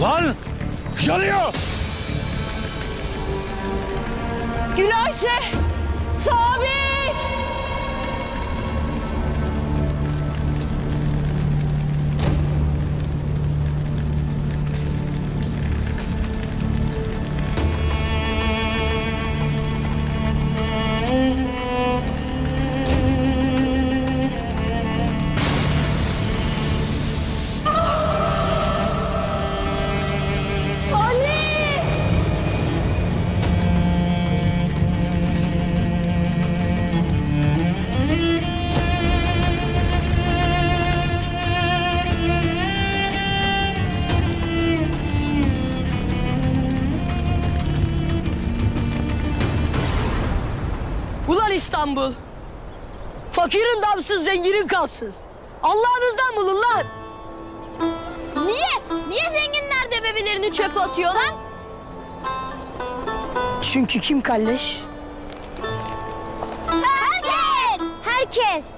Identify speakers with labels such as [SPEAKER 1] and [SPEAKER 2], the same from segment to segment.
[SPEAKER 1] Lan! Yanıyor!
[SPEAKER 2] Gülayşe! Sabit! İstanbul! Fakirin damsız, zenginin kalsız. Allah'ınızdan bulun lan!
[SPEAKER 3] Niye? Niye zenginler de bebelerini çöpe atıyorlar?
[SPEAKER 2] Çünkü kim kalleş?
[SPEAKER 3] Herkes! Herkes!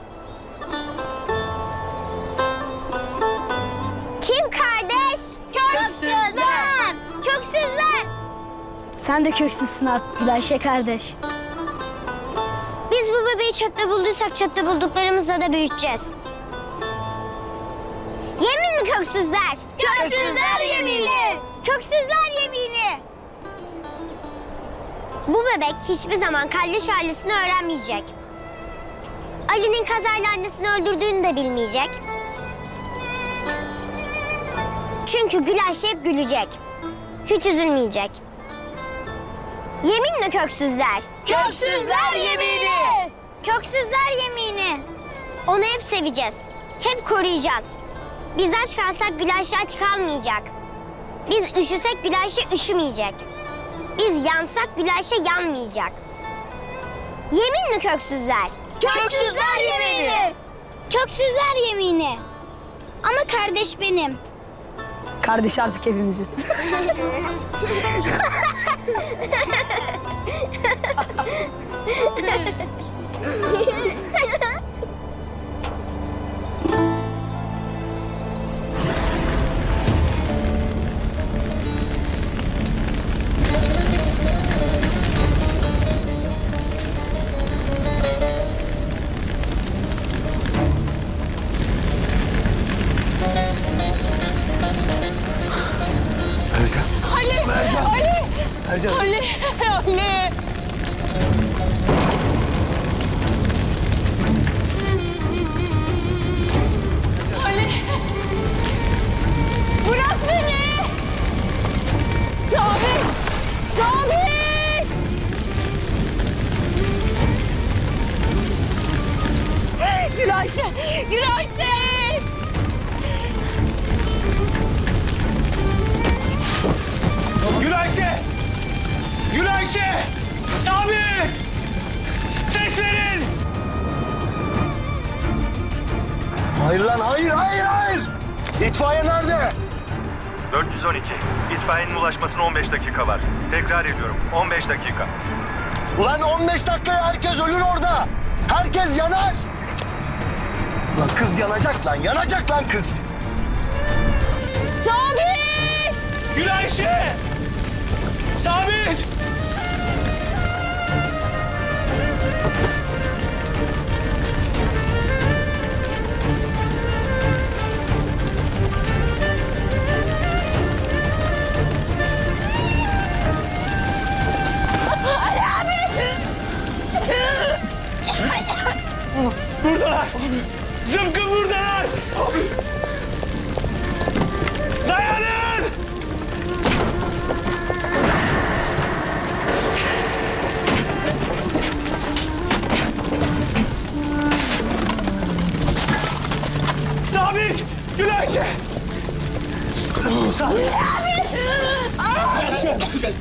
[SPEAKER 3] Kim kardeş? Köksüzler! Köksüzler!
[SPEAKER 4] Sen de köksüzsün artık Gülayşe kardeş.
[SPEAKER 3] Biz bu bebeği çöpte bulduysak çöpte bulduklarımızla da büyüteceğiz. Yemin mi köksüzler? Köksüzler yemini! Köksüzler yemini! Bu bebek hiçbir zaman kardeş ailesini öğrenmeyecek. Ali'nin kazayla annesini öldürdüğünü de bilmeyecek. Çünkü Gülayşe hep gülecek. Hiç üzülmeyecek. Yeminle köksüzler. Köksüzler yemini. Köksüzler yemini. Onu hep seveceğiz. Hep koruyacağız. Biz aç kalsak Gülayşe aç kalmayacak. Biz üşüsek Gülayşe üşümeyecek. Biz yansak Gülayşe yanmayacak. Yeminle köksüzler. Köksüzler yemini. Köksüzler yemini. Ama kardeş benim.
[SPEAKER 2] Kardeş artık hepimizin. Ha ha ha! Gülayşe! Gülayşe!
[SPEAKER 1] Gülayşe! Gülayşe! Sabit! Ses verin! Hayır lan, hayır, hayır, hayır! İtfaiye nerede?
[SPEAKER 5] 412. İtfaiyenin ulaşmasına 15 dakika var. Tekrar ediyorum 15 dakika.
[SPEAKER 1] Ulan 15 dakikaya herkes ölür orada. Herkes yanar. Lan kız yanacak lan, yanacak lan kız.
[SPEAKER 2] Sabit!
[SPEAKER 1] Gülayşe! Sabit! Buradalar! Zıpkın buradalar! Dayanın! Sabit! Gülayşe! Sabit! Gülayşe! Gel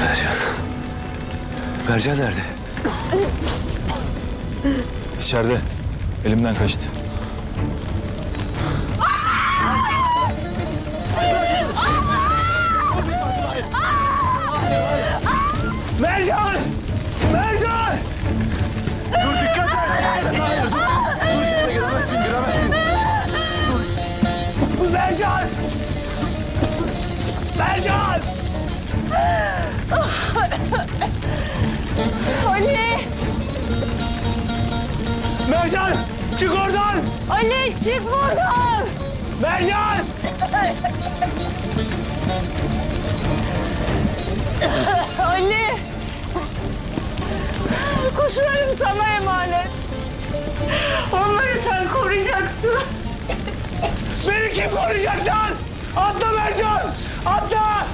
[SPEAKER 1] Mercan. Mercan nerede?
[SPEAKER 6] İçeride. Elimden kaçtı.
[SPEAKER 1] Mercan! Çık oradan!
[SPEAKER 2] Ali çık buradan!
[SPEAKER 1] Mercan!
[SPEAKER 2] Ali! Kuşlarım sana emanet. Onları sen koruyacaksın.
[SPEAKER 1] Beni kim koruyacak lan? Atla Mercan! Atla!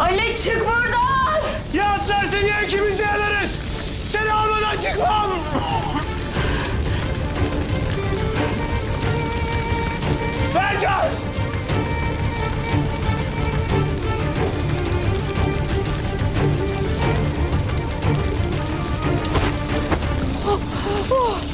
[SPEAKER 2] Ali çık buradan!
[SPEAKER 1] Ya atlarsın ya ikimiz de yanarız! Seni almadan çıkmam! Gel! Oh, oh.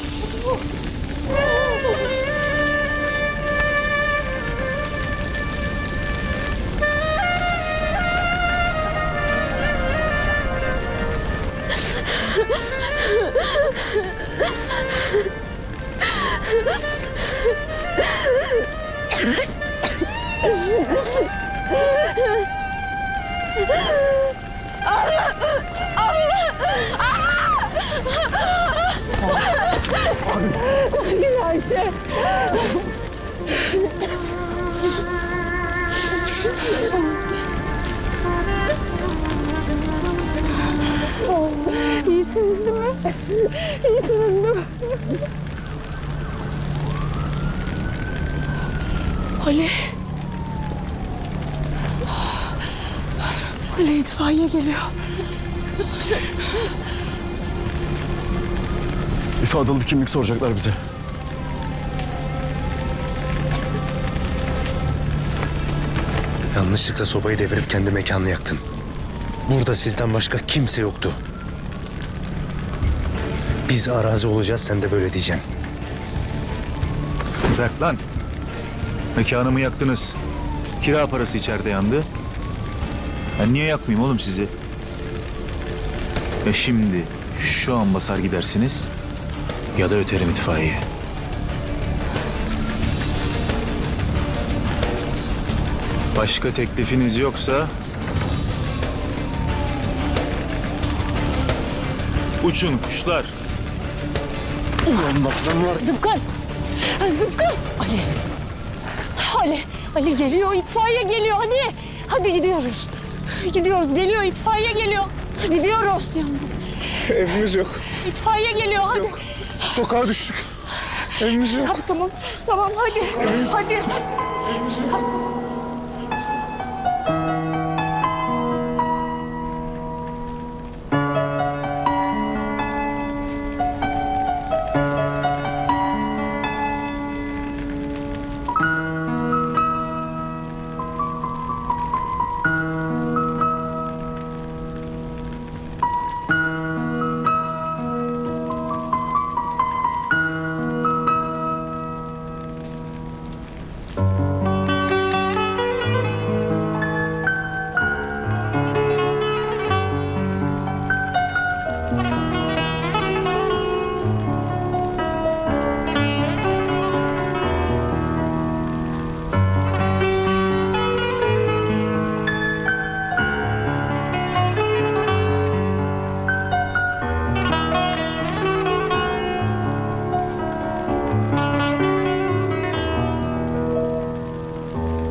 [SPEAKER 1] Mercan!
[SPEAKER 2] Ayşe! İyisiniz değil mi? İyisiniz değil mi? Ali. Ali itfaiye geliyor.
[SPEAKER 1] İfadeli bir kimlik soracaklar bize.
[SPEAKER 7] Yanlışlıkla sobayı devirip kendi mekanını yaktın. Burada sizden başka kimse yoktu. Biz arazi olacağız, sen de böyle diyeceksin.
[SPEAKER 6] Bırak lan. Mekanımı yaktınız. Kira parası içeride yandı. Ben niye yakmayayım oğlum sizi? Ya şimdi şu an basar gidersiniz ya da öterim itfaiye. Başka teklifiniz yoksa uçun kuşlar.
[SPEAKER 2] Zıpkın! Zıpkın! Ali! Ali! Ali geliyor, itfaiye geliyor. Hadi! Hadi gidiyoruz. Gidiyoruz, geliyor, itfaiye geliyor. Gidiyoruz.
[SPEAKER 1] Evimiz yok.
[SPEAKER 2] İtfaiye geliyor, hadi.
[SPEAKER 1] Sokağa düştük. Evimiz yok.
[SPEAKER 2] Tamam, tamam, tamam, hadi.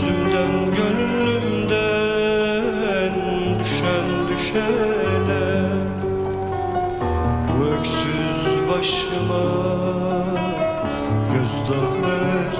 [SPEAKER 8] Gözümden gönlümden düşen düşene. Bu öksüz başıma gözdağı verme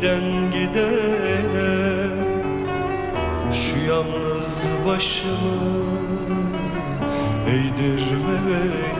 [SPEAKER 8] giden gidene Şu yalnız başımı eğdirme benim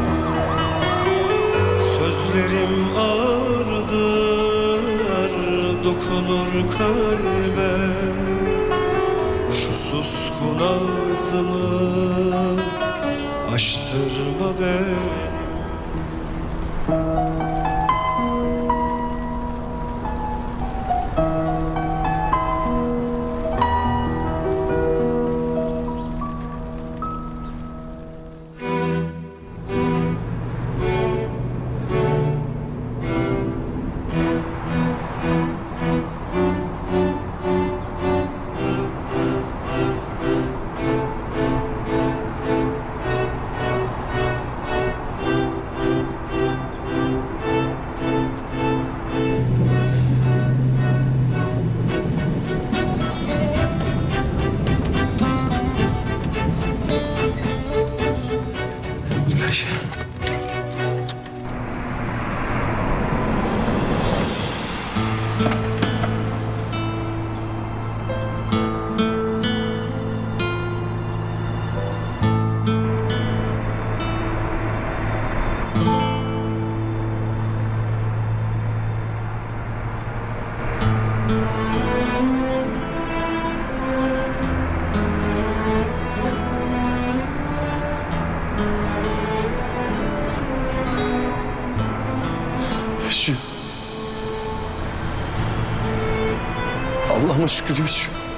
[SPEAKER 8] Sözlerim ağırdır, dokunur kalbe. Şu suskun ağzımı açtırma benim
[SPEAKER 1] Allah'ıma şükür yaşıyor.